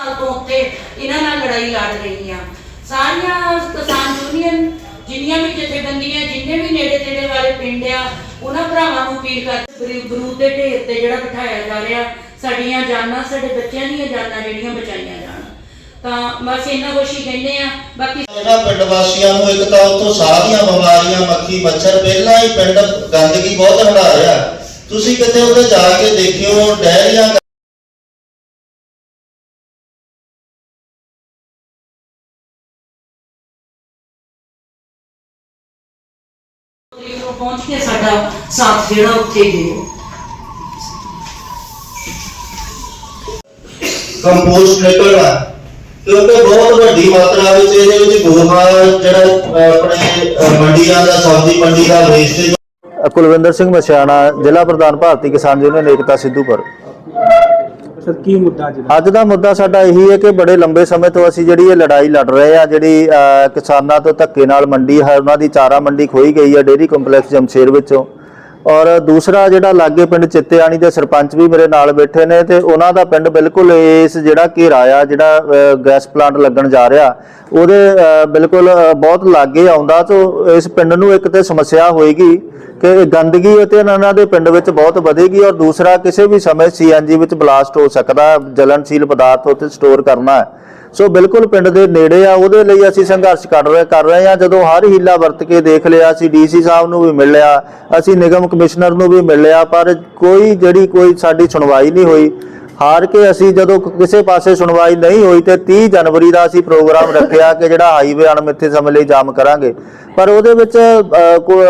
ਸਾਲ ਤੋਂ ਉੱਤੇ ਇਹਨਾਂ ਨਾਲ ਲੜਾਈ ਲੜ ਰਹੀ ਆ। ਸਾਰੀਆਂ ਕਿਸਾਨ ਯੂਨੀਅਨ ਜਿੰਨੀਆਂ ਵੀ ਜਥੇਬੰਦੀਆਂ, ਜਿੰਨੇ ਵੀ ਨੇੜੇ ਤੇੜੇ ਵਾਲੇ ਪਿੰਡ ਆ, ਉਹਨਾਂ ਭਰਾਵਾਂ ਨੂੰ ਅਪੀਲ ਕਰ ਬਰੂਦ ਦੇ ਢੇਰ ਤੇ ਜਿਹੜਾ ਬਿਠਾਇਆ ਜਾ ਰਿਹਾ, ਸਾਡੀਆਂ ਜਾਨਾਂ, ਸਾਡੇ ਬੱਚਿਆਂ ਦੀਆਂ ਜਾਨਾਂ ਜਿਹੜੀਆਂ ਬਚਾਈਆਂ ਜਾਣ। ਤਾਂ ਬਸ ਇੰਨਾ ਕੁਛ ਹੀ ਕਹਿੰਦੇ ਆ, ਬਾਕੀ ਇਹਨਾਂ ਪਿੰਡ ਵਾਸੀਆਂ ਨੂੰ ਇੱਕ ਤਾਂ ਉੱਥੋਂ ਸਾਹ ਬਿਮਾਰੀਆਂ, ਮੱਖੀ, ਮੱਛਰ, ਪਹਿਲਾਂ ਹੀ ਪਿੰਡ ਗੰਦਗੀ ਬਹੁਤ ਹੰਡਾ ਰਿਹਾ। ਤੁਸੀਂ ਕਿਤੇ ਉੱਥੇ ਜਾ ਕੇ ਦੇਖਿਓ, ਡੈਰੀਆਂ ਨੂੰ ਪਹੁੰਚ ਕੇ ਸਾਡਾ ਸਾਥ ਜਿਹੜਾ ਉੱਥੇ ਦਿਓ। ਕੰਪੋਸਟ ਨਿਕਲਣਾ ਕਿਉਂਕਿ ਬਹੁਤ ਵੱਡੀ ਮਾਤਰਾ ਵਿੱਚ ਇਹਦੇ ਵਿੱਚ ਗੋਹਾ ਜਿਹੜਾ ਆਪਣੇ ਮੰਡੀਆਂ ਦਾ ਸਬਜ਼ੀ ਮੰਡੀ ਦਾ ਵੇਸਟੇਜ ਕੁਲਵਿੰਦਰ ਸਿੰਘ ਮਸਿਆਣਾ ਜ਼ਿਲ੍ਹਾ ਪ੍ਰਧਾਨ ਭਾਰਤੀ ਕਿਸਾਨ ਯੂਨੀਅਨ ਏਕਤਾ ਸਿੱਧੂਪੁਰ। ਸਰ ਕੀ ਮੁੱਦਾ ਅੱਜ ਦਾ? ਅੱਜ ਦਾ ਮੁੱਦਾ ਸਾਡਾ ਇਹੀ ਹੈ ਕਿ ਬੜੇ ਲੰਬੇ ਸਮੇਂ ਤੋਂ ਅਸੀਂ ਜਿਹੜੀ ਇਹ ਲੜਾਈ ਲੜ ਰਹੇ ਆ ਜਿਹੜੀ ਅਹ, ਕਿਸਾਨਾਂ ਤੋਂ ਧੱਕੇ ਨਾਲ ਮੰਡੀ ਹੈ ਉਹਨਾਂ ਦੀ ਚਾਰਾ ਮੰਡੀ ਖੋਈ ਗਈ ਹੈ ਡੇਅਰੀ ਕੰਪਲੈਕਸ ਜਮਸ਼ੇਰ ਵਿੱਚੋਂ। ਔਰ ਦੂਸਰਾ ਜਿਹੜਾ ਲਾਗੇ ਪਿੰਡ ਚਿੱਤਿਆਣੀ ਦੇ ਸਰਪੰਚ ਵੀ ਮੇਰੇ ਨਾਲ ਬੈਠੇ ਨੇ ਤੇ ਉਹਨਾਂ ਦਾ ਪਿੰਡ ਬਿਲਕੁਲ ਇਸ ਜਿਹੜਾ ਘੇਰਾ ਆ ਜਿਹੜਾ ਅਹ, ਗੈਸ ਪਲਾਂਟ ਲੱਗਣ ਜਾ ਰਿਹਾ ਉਹਦੇ ਅਹ, ਬਿਲਕੁਲ ਅਹ, ਬਹੁਤ ਲਾਗੇ ਆਉਂਦਾ ਤੋਂ ਇਸ ਪਿੰਡ ਨੂੰ ਇੱਕ ਤੇ ਸਮੱਸਿਆ ਹੋਏਗੀ। ਕਿ ਗੰਦਗੀ ਅਤੇ ਇਹਨਾਂ ਦੇ ਪਿੰਡ ਵਿੱਚ ਬਹੁਤ ਵਧੇਗੀ ਔਰ ਦੂਸਰਾ ਕਿਸੇ ਵੀ ਸਮੇਂ ਸੀਐਨਜੀ ਵਿੱਚ ਬਲਾਸਟ ਹੋ ਸਕਦਾ ਜਲਨਸ਼ੀਲ ਪਦਾਰਥ ਉੱਥੇ ਸਟੋਰ ਕਰਨਾ ਹੈ। ਸੋ ਬਿਲਕੁਲ ਪਿੰਡ ਦੇ ਨੇੜੇ ਆ, ਉਹਦੇ ਲਈ ਅਸੀਂ ਸੰਘਰਸ਼ ਕਰ ਰਹੇ ਕਰ ਰਹੇ ਆ ਜਦੋਂ ਹਰ ਹੀਲਾ ਵਰਤ ਕੇ ਦੇਖ ਲਿਆ, ਅਸੀਂ ਡੀਸੀ ਸਾਹਿਬ ਨੂੰ ਵੀ ਮਿਲ ਲਿਆ ਅਸੀਂ ਨਿਗਮ ਕਮਿਸ਼ਨਰ ਨੂੰ ਵੀ ਮਿਲ ਲਿਆ ਪਰ ਕੋਈ ਜਿਹੜੀ ਕੋਈ ਸਾਡੀ ਸੁਣਵਾਈ ਨਹੀਂ ਹੋਈ। ਹਾਰ ਕੇ ਅਸੀਂ ਜਦੋਂ ਕਿਸੇ ਪਾਸੇ ਸੁਣਵਾਈ ਨਹੀਂ ਹੋਈ ਤੇ 30 ਜਨਵਰੀ ਦਾ ਅਸੀਂ ਪ੍ਰੋਗਰਾਮ ਰੱਖਿਆ ਕਿ ਜਿਹੜਾ ਹਾਈਵੇ ਅਣਮਿੱਥੇ ਸਮੇਂ ਲਈ ਜਾਮ ਕਰਾਂਗੇ। ਪਰ ਉਹਦੇ ਵਿੱਚ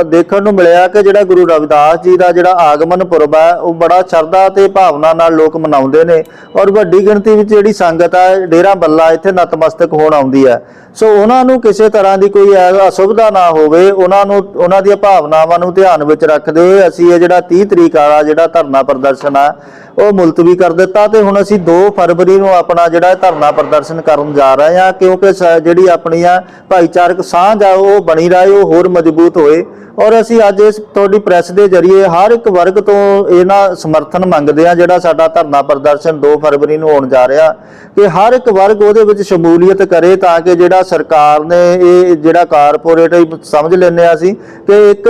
ਦੇਖਣ ਨੂੰ ਮਿਲਿਆ ਕਿ ਜਿਹੜਾ ਗੁਰੂ ਰਵਿਦਾਸ ਜੀ ਦਾ ਜਿਹੜਾ ਆਗਮਨ ਪੁਰਬ ਹੈ, ਉਹ ਬੜਾ ਸ਼ਰਧਾ ਤੇ ਭਾਵਨਾ ਨਾਲ ਲੋਕ ਮਨਾਉਂਦੇ ਨੇ ਔਰ ਵੱਡੀ ਗਿਣਤੀ ਵਿੱਚ ਜਿਹੜੀ ਸੰਗਤ ਹੈ, ਡੇਰਾ ਬੱਲਾ ਇੱਥੇ ਨਤਮਸਤਕ ਹੋਣ ਆਉਂਦੀ ਹੈ। ਸੋ ਉਹਨਾਂ ਨੂੰ ਕਿਸੇ ਤਰ੍ਹਾਂ ਦੀ ਕੋਈ ਐ- ਅਸੁਵਿਧਾ ਨਾ ਹੋਵੇ, ਉਹਨਾਂ ਨੂੰ, ਉਹਨਾਂ ਦੀਆਂ ਭਾਵਨਾਵਾਂ ਨੂੰ ਧਿਆਨ ਵਿੱਚ ਰੱਖਦੇ ਹੋਏ ਅਸੀਂ ਇਹ ਜਿਹੜਾ 30 ਤਰੀਕ ਵਾਲਾ ਜਿਹੜਾ ਧਰਨਾ ਪ੍ਰਦਰਸ਼ਨ ਆ, ਉਹ ਮੁਲਤਵੀ ਕਰ ਦਿੱਤਾ। ਤੇ ਹੁਣ ਅਸੀਂ 2 ਫਰਵਰੀ ਨੂੰ ਆਪਣਾ ਜਿਹੜਾ ਧਰਨਾ ਪ੍ਰਦਰਸ਼ਨ ਕਰਨ ਜਾ ਰਹੇ ਹਾਂ, ਕਿਉਂਕਿ ਸ- ਜਿਹੜੀ ਆਪਣੀਆਂ ਭਾਈਚਾਰਕ ਸਾਂਝ ਆ, ਉਹ ਬਣੀ ਰਹੇ, ਉਹ ਹੋਰ ਮਜ਼ਬੂਤ ਹੋਏ। ਔਰ ਅਸੀਂ ਅੱਜ ਇਸ ਤੁਹਾਡੀ ਪ੍ਰੈਸ ਦੇ ਜ਼ਰੀਏ ਹਰ ਇੱਕ ਵਰਗ ਤੋਂ ਇਹਨਾਂ ਸਮਰਥਨ ਮੰਗਦੇ ਆ ਜਿਹੜਾ ਸਾਡਾ ਧਰਨਾ ਪ੍ਰਦਰਸ਼ਨ 2 ਫਰਵਰੀ ਨੂੰ ਹੋਣ ਜਾ ਰਿਹਾ, ਕਿ ਹਰ ਇੱਕ ਵਰਗ ਉਹਦੇ ਵਿੱਚ ਸ਼ਮੂਲੀਅਤ ਕਰੇ ਤਾਂ ਕਿ ਜਿਹੜਾ ਸਰਕਾਰ ਨੇ ਇਹ ਜਿਹੜਾ ਕਾਰਪੋਰੇਟ ਸਮਝ ਲੈਂਦੇ ਆ ਅਸੀਂ ਕਿ ਇੱਕ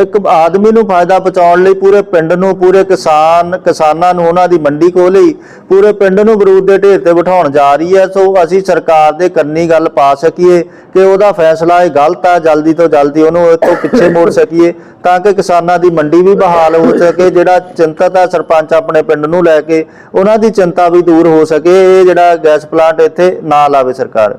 ਇੱਕ ਆਦਮੀ ਨੂੰ ਫਾਇਦਾ ਪਹੁੰਚਾਉਣ ਲਈ ਪੂਰੇ ਪਿੰਡ ਨੂੰ, ਪੂਰੇ ਕਿਸਾਨ, ਕਿਸਾਨਾਂ ਨੂੰ ਉਹਨਾਂ ਦੀ ਮੰਡੀ ਖੋਲੀ ਪੂਰੇ ਪਿੰਡ ਨੂੰ ਬਰੂਦ ਦੇ ਢੇਰ ਤੇ ਬਿਠਾਉਣ ਜਾ ਰਹੀ ਹੈ। ਸੋ ਅਸੀਂ ਸਰਕਾਰ ਦੇ ਕੰਨੀ ਗੱਲ ਪਾ ਸਕੀਏ ਕਿ ਉਹਦਾ ਫੈਸਲਾ ਇਹ ਗਲਤ ਆ, ਜਲਦੀ ਤੋਂ ਜਲਦੀ ਉਹਨੂੰ ਇਹ ਤੋਂ ਪਿੱਛੇ ਮੋੜ ਸਕੀਏ, ਤਾਂ ਕਿ ਕਿਸਾਨਾਂ ਦੀ ਮੰਡੀ ਵੀ ਬਹਾਲ ਹੋ ਸਕੇ, ਜਿਹੜਾ ਚਿੰਤਤ ਹੈ ਸਰਪੰਚ ਆਪਣੇ ਪਿੰਡ ਨੂੰ ਲੈ ਕੇ, ਉਹਨਾਂ ਦੀ ਚਿੰਤਾ ਵੀ ਦੂਰ ਹੋ ਸਕੇ, ਇਹ ਜਿਹੜਾ ਗੈਸ ਪਲਾਂਟ ਇੱਥੇ ਨਾ ਲਾਵੇ ਸਰਕਾਰ।